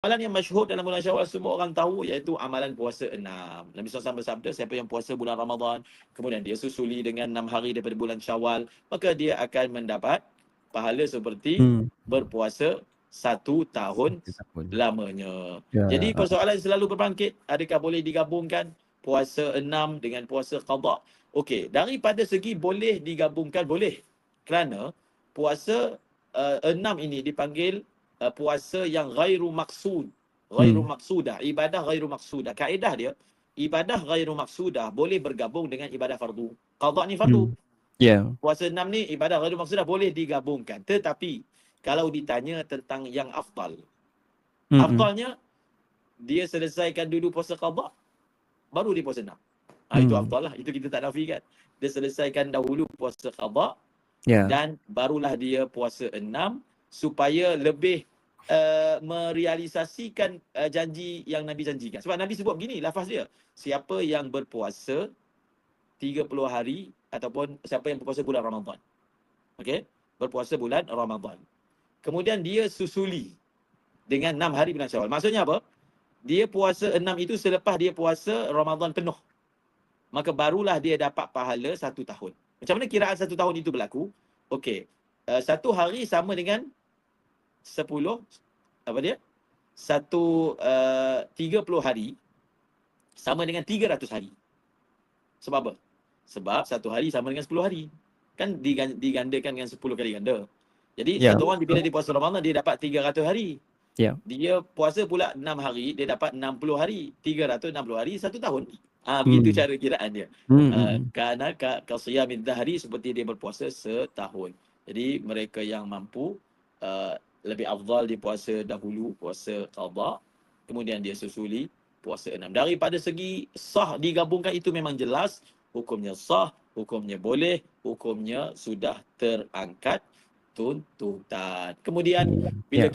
amalan yang masyhur dalam bulan Syawal semua orang tahu iaitu amalan puasa enam. Nabi SAW bersabda siapa yang puasa bulan Ramadan kemudian dia susuli dengan enam hari daripada bulan Syawal maka dia akan mendapat pahala seperti hmm. berpuasa satu tahun lamanya. Ya. Jadi persoalan selalu berbangkit adakah boleh digabungkan puasa enam dengan puasa qada? Okey, daripada segi boleh digabungkan boleh kerana puasa uh, enam ini dipanggil uh, puasa yang ghairu maksud ghairu hmm. maksudah ibadah ghairu maksudah kaedah dia ibadah ghairu maksudah boleh bergabung dengan ibadah fardu. Qada ni fardu. Hmm. yeah puasa enam ni ibadah ghairu maksudah boleh digabungkan. Tetapi kalau ditanya tentang yang afdal. Hmm. afdalnya dia selesaikan dulu puasa qada baru dia puasa enam. Ha, hmm. itu afdal lah. Itu kita tak nafikan. Dia selesaikan dahulu puasa qada yeah. dan barulah dia puasa enam supaya lebih uh, merealisasikan uh, janji yang Nabi janjikan. Sebab Nabi sebut begini lafaz dia. Siapa yang berpuasa 30 hari ataupun siapa yang berpuasa bulan Ramadan. Okey? Berpuasa bulan Ramadan. Kemudian dia susuli dengan 6 hari bulan Syawal. Maksudnya apa? Dia puasa 6 itu selepas dia puasa Ramadan penuh. Maka barulah dia dapat pahala satu tahun. Macam mana kiraan satu tahun itu berlaku? Okey. Uh, satu hari sama dengan sepuluh apa dia? Satu uh, tiga puluh hari sama dengan tiga ratus hari. Sebab apa? Sebab satu hari sama dengan sepuluh hari. Kan digandakan dengan sepuluh kali ganda. Jadi yeah. satu orang bila dia puasa Ramadan dia dapat tiga ratus hari. Yeah. Dia puasa pula enam hari, dia dapat enam puluh hari. Tiga ratus enam puluh hari, satu tahun. Ah ha, begitu hmm. cara kiraan dia. Hmm. Uh, kerana ka, kasiyam seperti dia berpuasa setahun. Jadi mereka yang mampu uh, lebih afdal dia puasa dahulu puasa qada kemudian dia susuli puasa enam. Daripada segi sah digabungkan itu memang jelas. Hukumnya sah hukumnya boleh hukumnya sudah terangkat tuntutan. Kemudian bila